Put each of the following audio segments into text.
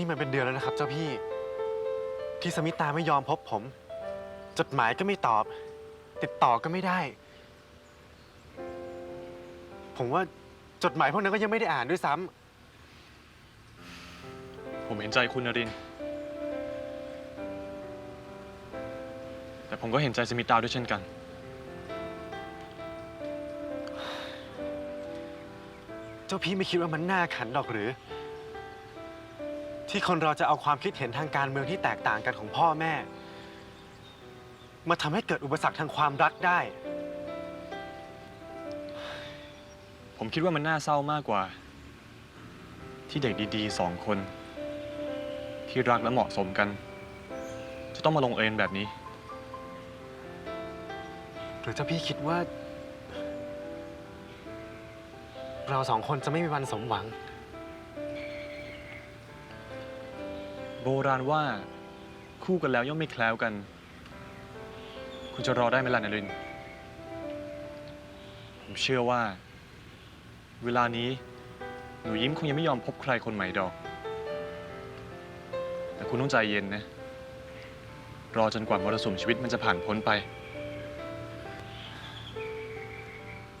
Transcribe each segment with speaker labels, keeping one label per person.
Speaker 1: นี่มันเป็นเดือนแล้วนะครับ เจ้าพี่ ที่สมิตาไม่ยอมพบผม จดหมายก็ไม่ตอบ ติดต่อก็ไม่ได้ ผมว่าจดหมายพวกนั้นก็ยังไม่ได้อ่านด้วยซ้ำ
Speaker 2: ผมเห็นใจคุณนรินทร์แต่ผมก็เห็นใจสมิตาด้วยเช่นกัน
Speaker 1: เจ้าพี่ไม่คิดว่ามันน่าขันหรอกหรือ ที่คนเราจะเอาความคิดเห็นทางการเมืองที่แตกต่างกันของพ่อแม่ มาทำให้เกิดอุปสรรคทางความรักได้
Speaker 2: ผมคิดว่ามันน่าเศร้ามากกว่า ที่เด็กดีๆสองคน ที่รักและเหมาะสมกัน จะต้องมาลงเอยแบบนี้
Speaker 1: หรือเจ้าพี่คิดว่า เราสองคนจะไม่มีวันสมหวัง
Speaker 2: โบราณว่าคู่กันแล้วย่อมไม่แคล้วกัน คุณจะรอได้ไหมล่ะนรินทร์ผมเชื่อว่า เวลานี้หนูยิ้มคงยังไม่ยอมพบใครคนใหม่ดอก แต่คุณต้องใจเย็นนะ รอจนกว่ามรสุมชีวิตมันจะผ่านพ้นไป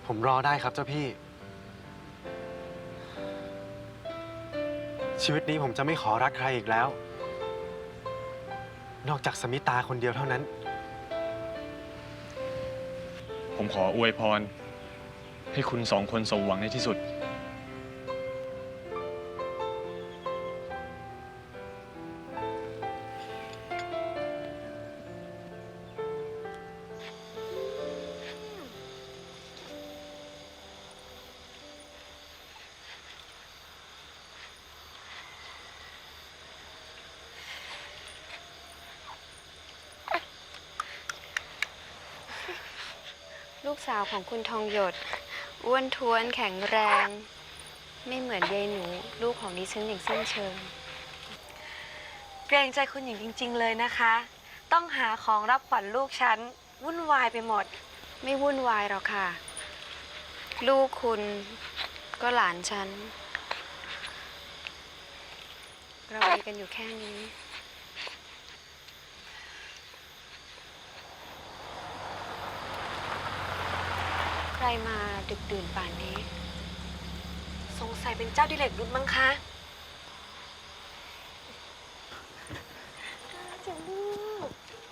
Speaker 1: ผมรอได้ครับเจ้าพี่ ชีวิตนี้ผมจะไม่ขอรักใครอีกแล้ว นอกจากสมิตาคนเดียวเท่านั้น
Speaker 2: ผมขออวยพร ให้คุณสองคนสมหวังในที่สุด
Speaker 3: ลูกสาวของคุณทองหยด อ้วนท้วนแข็งแรง ไม่เหมือนยายหนู ลูกของดิฉันอย่างสิ้นเชิง
Speaker 4: เกรงใจคุณหญิงจริง ๆ เลยนะคะ ต้องหาของรับขวัญลูกฉัน วุ่นวายไปหมด
Speaker 3: ไม่วุ่นวายหรอกค่ะ ลูกคุณก็หลานฉัน เรามีกันอยู่แค่นี้ รมาดึกดื่นป่านนี้
Speaker 4: สงสัยเป็นเจ้าดิเลกรุดมั้งคะ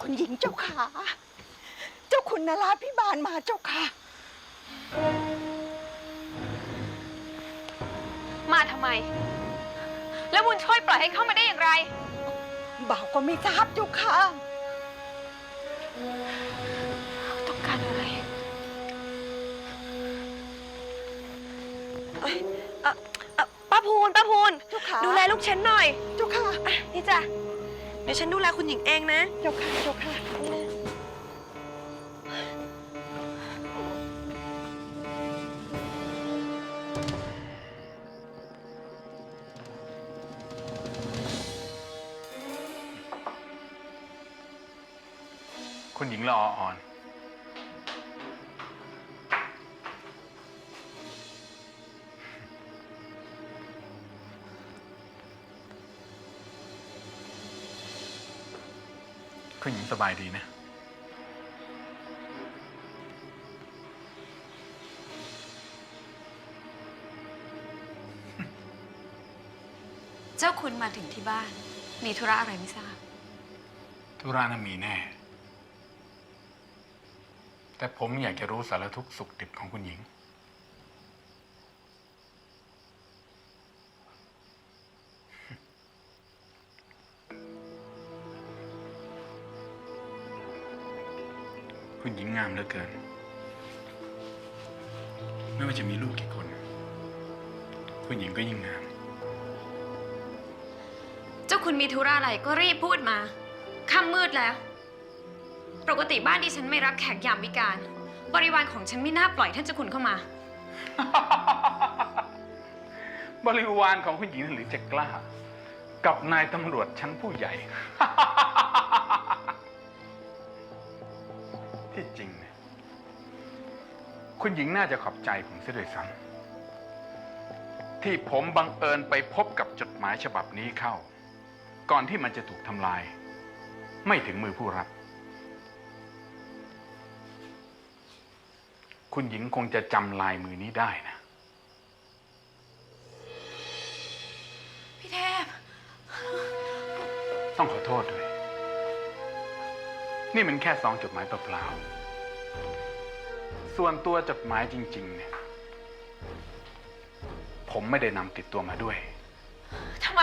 Speaker 5: คุณหญิงเจ้าขา เจ้าคุณนราพิบาลมาเจ้าค่ะ
Speaker 6: มาทำไม แล้วบุญช่วยปล่อยให้เข้ามาได้อย่างไร
Speaker 5: บ่าวก็ไม่ทราบเจ้าค่ะ
Speaker 4: พูนป้าพูน
Speaker 5: เจ้าค่ะ
Speaker 4: ดูแลลูกฉันหน่อย
Speaker 5: เจ้าค่ะ
Speaker 4: อะนี่จ้ะเดี๋ยวฉันดูแลคุณหญิงเองนะ
Speaker 5: เจ้าค่ะเจ้าค่ะ
Speaker 7: คุณหญิงละอออ่อน คุณหญิงสบายดีนะ
Speaker 3: เจ้าคุณมาถึงที่บ้าน มีธุระอะไรไม่ทราบ
Speaker 7: ธุระน่ะมีแน่ แต่ผมอยากจะรู้สารทุกข์สุขดิบของคุณหญิง คุณหญิงงามเหลือเกิน ไม่ว่าจะมีลูกกี่คน คุณหญิงก็ยิ่งงาม
Speaker 6: เจ้าคุณมีธุระอะไรก็รีบพูดมาค่ำมืดแล้ว ปกติบ้านดิฉันไม่รับแขกยามวิการ บริวารของฉันไม่น่าปล่อยท่านเจ้าคุณเข้ามา
Speaker 7: บริวารของคุณหญิงหรือจะกล้า กับนายตำรวจชั้นผู้ใหญ่ ที่จริงเนี่ยคุณหญิงน่าจะขอบใจผมเสียด้วยซ้ำที่ผมบังเอิญไปพบกับจดหมายฉบับนี้เข้า ก่อนที่มันจะถูกทำลาย ไม่ถึงมือผู้รับ คุณหญิงคงจะจำลายมือนี้ได้นะ
Speaker 6: พี่เทพ
Speaker 7: ต้องขอโทษด้วย นี่มันแค่ซองจดหมายเปล่าๆส่วนตัวจดหมายจริง ๆ เนี่ย ผมไม่ได้นำติดตัวมาด้วย
Speaker 6: ทำไม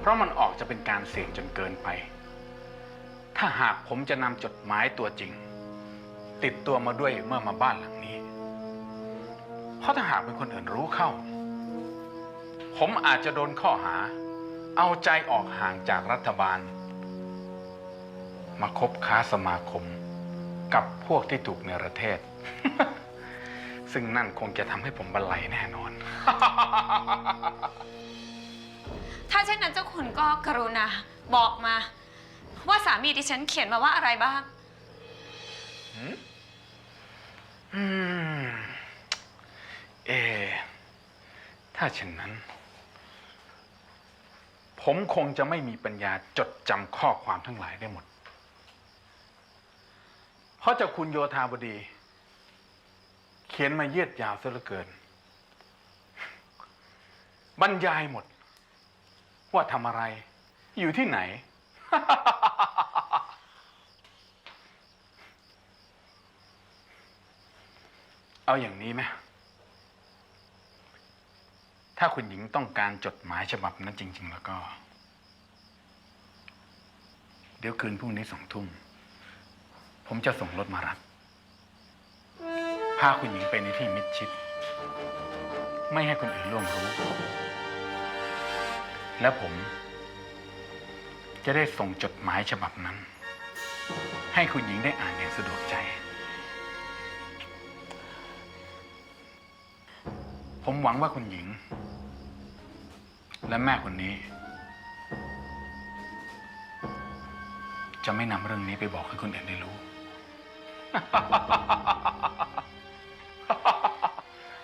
Speaker 7: เพราะมันออกจะเป็นการเสี่ยงจนเกินไป ถ้าหากผมจะนำจดหมายตัวจริง ติดตัวมาด้วยเมื่อมาบ้านหลังนี้ เพราะถ้าหากเป็นคนอื่นรู้เข้า ผมอาจจะโดนข้อหา เอาใจออกห่างจากรัฐบาล มาคบค้าสมาคม กับพวกที่ถูกเนรเทศ ซึ่งนั่นคงจะทำให้ผมบันไลแน่นอน
Speaker 6: ถ้าเช่นนั้นเจ้าคุณก็กรุณาบอกมา ว่าสามีดิฉันเขียนมาว่าอะไรบ้าง
Speaker 7: อืม เอะถ้าเช่นนั้น ผมคงจะไม่มีปัญญาจดจำข้อความทั้งหลายได้หมด เพราะเจ้าคุณโยธาบดี เขียนมาเยียดยาวซะเหลือเกิน บรรยายหมด ว่าทำอะไร อยู่ที่ไหน เอาอย่างนี้ไหมถ้าคุณหญิงต้องการจดหมายฉบับนั้นจริง ๆ แล้วก็ เดี๋ยวคืนพรุ่งนี้สองทุ่ม ผมจะส่งรถมารับ พาคุณหญิงไปในที่มิดชิด ไม่ให้คนอื่นล่วงรู้ และผม จะได้ส่งจดหมายฉบับนั้น ให้คุณหญิงได้อ่านอย่างสะดวกใจ ผมหวังว่าคุณหญิง และแม่คนนี้ จะไม่นำเรื่องนี้ไปบอกให้คนอื่นได้รู้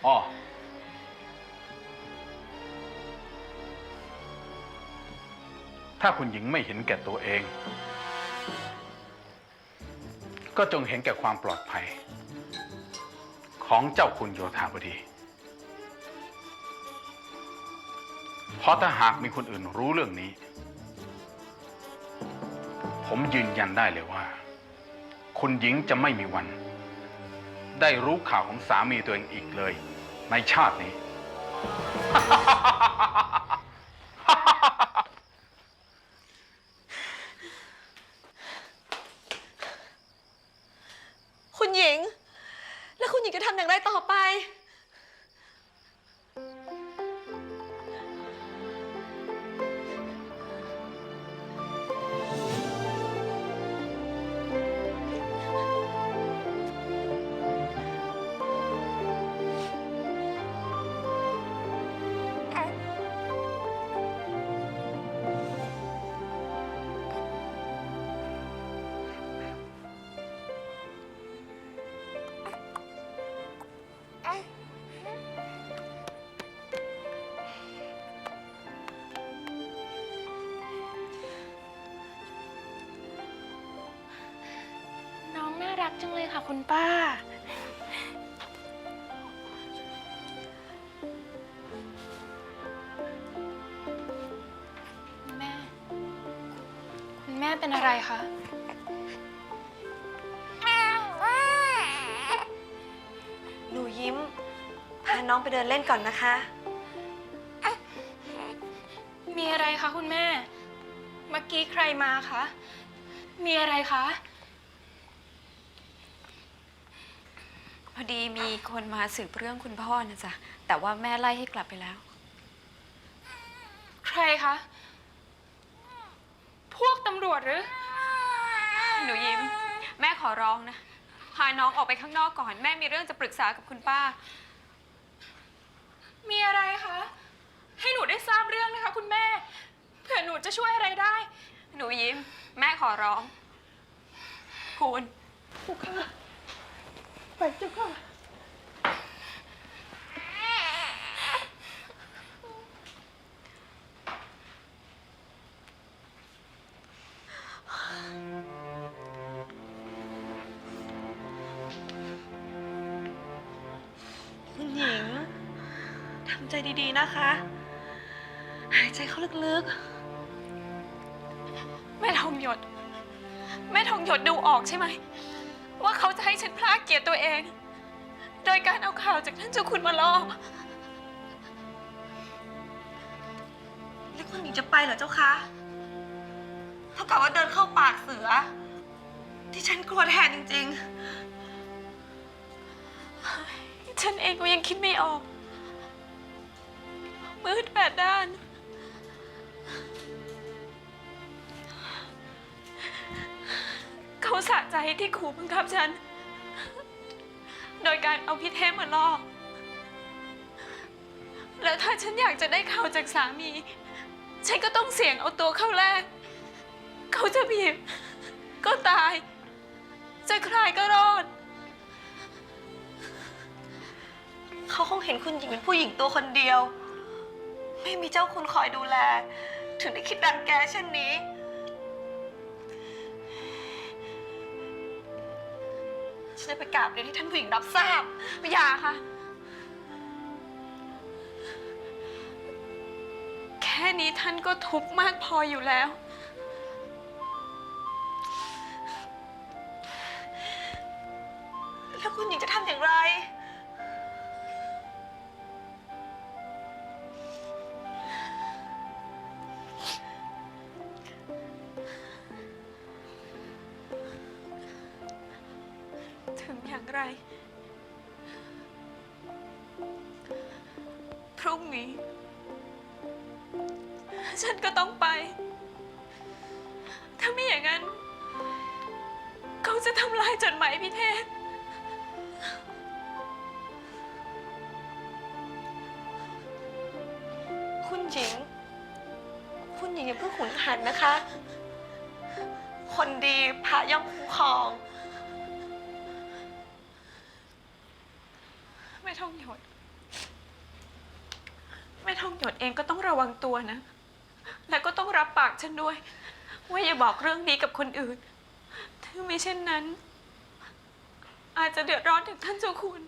Speaker 7: อ๋อ ถ้าคุณหญิงไม่เห็นแก่ตัวเอง ก็จงเห็นแก่ความปลอดภัย ของเจ้าคุณโยธาบดี เพราะถ้าหากมีคนอื่นรู้เรื่องนี้ ผมยืนยันได้เลยว่า คุณหญิงจะไม่มีวัน ได้รู้ข่าวของสามีตัวเองอีกเลย ในชาตินี้
Speaker 4: คุณหญิง แล้วคุณหญิงจะทำอย่างไรต่อไป
Speaker 8: รักจังเลยค่ะคุณป้า คุณแม่ คุณแม่เป็นอะไรคะ
Speaker 4: หนูยิ้ม พาน้องไปเดินเล่นก่อนนะคะ
Speaker 8: มีอะไรคะคุณแม่ เมื่อกี้ใครมาคะ มีอะไรคะ
Speaker 3: พอดีมีคนมาสืบเรื่องคุณพ่อนะจ๊ะ แต่ว่าแม่ไล่ให้กลับไปแล้ว
Speaker 8: ใครคะ พวกตำรวจหรือ
Speaker 6: หนูยิ้ม แม่ขอร้องนะ พาน้องออกไปข้างนอกก่อน แม่มีเรื่องจะปรึกษากับคุณป้า
Speaker 8: มีอะไรคะ ให้หนูได้ทราบเรื่องนะคะ คุณแม่ เผื่อหนูจะช่วยอะไรได้
Speaker 6: หนูยิ้ม แม่ขอร้อง คุณ
Speaker 5: เจ้าค่ะ ปจ้าคุณ
Speaker 6: หญิง
Speaker 4: ทำใจดีๆนะคะ หายใจเข้าลึกๆ
Speaker 8: แม่ทองหยด แม่ทองหยดดูออกใช่ไหม ว่าเขาจะให้ฉันพลากเกียรติตัวเอง โดยการเอาข่าวจากท่านเจ้าคุณมาล่อ
Speaker 4: ๆแล้วคุณหญิงจะไปเหรอเจ้าคะเท่ากับว่าเดินเข้าปากเสือ ที่ฉันกลัวแทนจริง
Speaker 8: ฉันเองก็ยังคิดไม่ออกมืดแปดด้าน เขาสะใจที่ขู่บังคับฉัน โดยการเอาพี่เทพมาล่อแล้วถ้าฉันอยากจะได้ข่าวจากสามี ฉันก็ต้องเสี่ยงเอาตัวเข้าแรก เขาจะบีบ ก็ตาย จะคลายก็รอด
Speaker 4: เขาคงเห็นคุณหญิงเป็นผู้หญิงตัวคนเดียว ไม่มีเจ้าคุณคอยดูแล ถึงได้คิดดันแกเช่นนี้ ฉันจะไปกราบเรียนที่ท่านผู้หญิงรับทราบ
Speaker 8: อย่าค่ะ แค่นี้ท่านก็ทุกข์มากพออยู่แล้ว
Speaker 4: อย่างไร
Speaker 8: พรุ่งนี้ ฉันก็ต้องไป ถ้าไม่อย่างนั้น เขาจะทำลายจดหมายพิเทศ
Speaker 4: คุณหญิง คุณหญิงอย่าเพิ่งหุนหันนะคะ คนดีพระย่อมคุ้มครอง
Speaker 8: ทองหยด แม่ทองหยดเองก็ต้องระวังตัวนะ แล้วก็ต้องรับปากฉันด้วย ว่าอย่าบอกเรื่องนี้กับคนอื่น ถ้าไม่เช่นนั้น อาจจะเดือดร้อนถึงท่านเจ้าคุณ